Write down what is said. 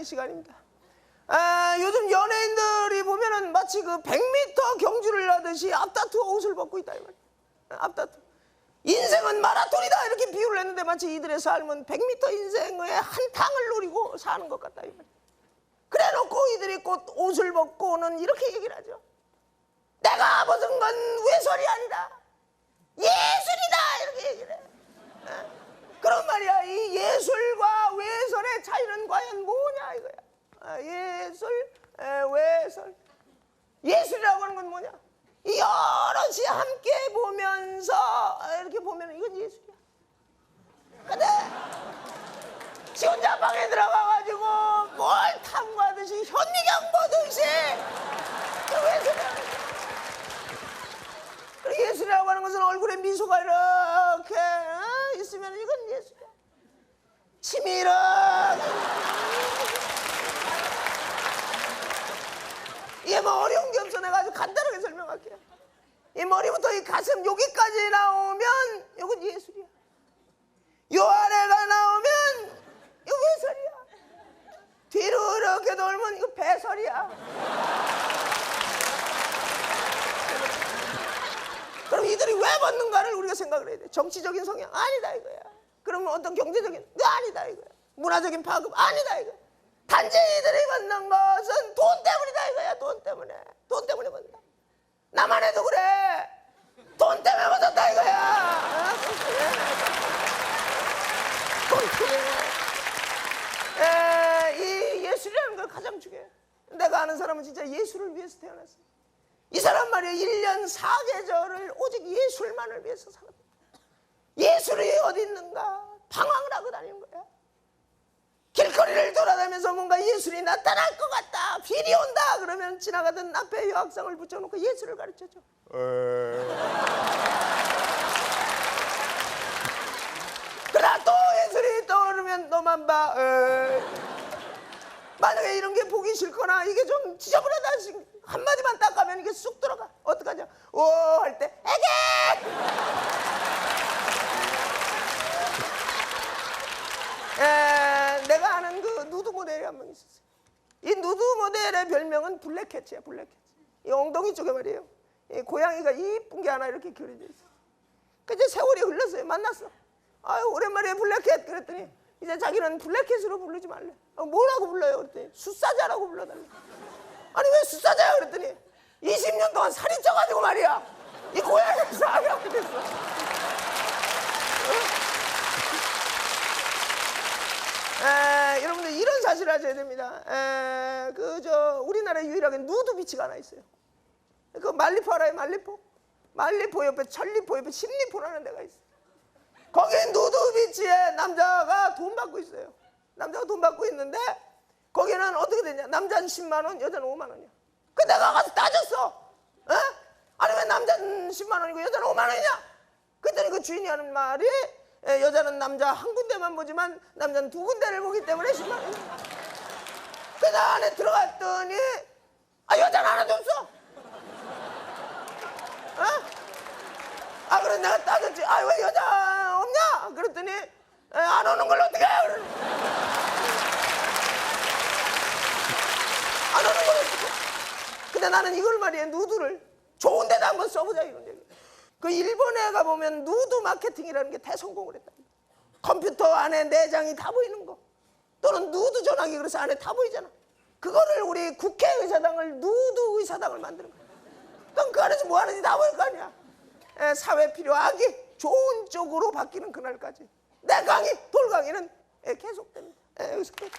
하는 시간입니다. 아, 요즘 연예인들이 보면은 마치 그 100m 경주를 하듯이 앞다투어 옷을 벗고 있다 이 말이야. 앞다투. 인생은 마라톤이다 이렇게 비유를 했는데 마치 이들의 삶은 100m 인생의 한 탕을 노리고 사는 것 같다 이 말이야. 그래 놓고 이들이 곧 옷을 벗고는 이렇게 얘기를 하죠. 내가 벗은 건 외설이 아니다. 예술이다 이렇게 얘기를 해. 어? 그런 말이야. 이 예술과 외설의 차이는 과연 뭐냐 이거야. 아, 예술, 에, 외설. 예술이라고 하는 건 뭐냐? 이 여럿이 함께 보면서 아, 이렇게 보면 이건 예술이야. 근데 지 혼자 방에 들어가가지고 뭘 탐구하듯이 현미경 보듯이 그 예술이라고 하는 것은 얼굴에 미소가 이렇게 어, 있으면 이건 예술이야. 침이 이렇게 이게 뭐 어려운 게 없어 내가 아주 간단하게 설명할게요. 이 머리부터 이 가슴 여기까지 나오면 이건 예술이야. 요 아래가 나오면 이거 외설이야. 뒤로 이렇게 돌면 이거 배설이야. 그럼 이들이 왜 벗는가를 우리가 생각을 해야 돼. 정치적인 성향 아니다 이거야. 그러면 어떤 경제적인 거 아니다 이거야. 문화적인 파급 아니다 이거야. 단지 이들이 벗는 것은 돈 때문이다 이거야. 돈 때문에. 돈 때문에 벗는다. 나만 해도 그래. 돈 때문에 벗었다 이거야. 어? 돈 때문에. 에, 이 예술이라는 걸 가장 중요해. 내가 아는 사람은 진짜 예술을 위해서 태어났어. 이 사람 말이야 1년 4계절을 오직 예술만을 위해서 살았다. 예술이 어디 있는가? 방황을 하고 다니는 거야. 길거리를 돌아다니면서 뭔가 예술이 나타날 것 같다. 비리 온다. 그러면 지나가던 앞에 여학생을 붙여놓고 예술을 가르쳐줘. 그러나 또 예술이 떠오르면 너만 봐. 에이. 만약에 이런 게 보기 싫거나 이게 좀 지저분하다 시- 한마디만 닦아면 이게 쑥 들어가 어떡하냐 오 할 때 에게 에, 내가 아는 그 누드 모델이 한 명 있었어요. 이 누드 모델의 별명은 블랙캣이야 블랙캣 이 엉덩이 쪽에 말이에요. 이 고양이가 이쁜 게 하나 이렇게 그려져 있어 그 이제 세월이 흘렀어요. 만났어. 아유 오랜만에 블랙캣 그랬더니 이제 자기는 블랙캣으로 부르지 말래. 아, 뭐라고 불러요? 그랬더니 숫사자라고 불러달래. 아니 왜 숫사자야? 그랬더니 20년 동안 살이 쪄가지고 말이야. 이 고양이가 살이 없게 됐어 에, 여러분들 이런 사실을 아셔야 됩니다. 그저 우리나라에 유일하게 누드 비치가 하나 있어요. 그 말리포 알아요? 말리포? 말리포 옆에 천리포 옆에 십리포라는 데가 있어 거기 누드 비치에 남자가 돈 받고 있어요. 남자가 돈 받고 있는데 거기는 어떻게 되냐? 남자는 10만 원 여자는 5만 원이야. 그 내가 가서 따졌어. 어? 아니 왜 남자는 10만 원이고 여자는 5만 원이냐? 그랬더니 그 주인이 하는 말이 에, 여자는 남자 한 군데만 보지만 남자는 두 군데를 보기 때문에 10만 원이야 그래서 안에 들어갔더니 아 여자는 하나도 없어. 어? 아 그래 내가 따졌지. 아 왜 여자 없냐? 그랬더니 에, 안 오는 걸 어떻게 해. 안 오는 걸 어떻게 해. 근데 나는 이걸 말이야 누드를 좋은 데다 한번 써보자 얘기 그 일본에 가보면 누드 마케팅이라는 게 대성공을 했다. 컴퓨터 안에 내장이 다 보이는 거. 또는 누드 전화기 그래서 안에 다 보이잖아. 그거를 우리 국회의사당을 누드 의사당을 만드는 거야. 그럼 그 안에서 뭐 하는지 다 보일 거 아니야. 에, 사회 필요하기 좋은 쪽으로 바뀌는 그날까지. 내 강의 돌 강의는 에, 계속됩니다. 에, 여기서 끝.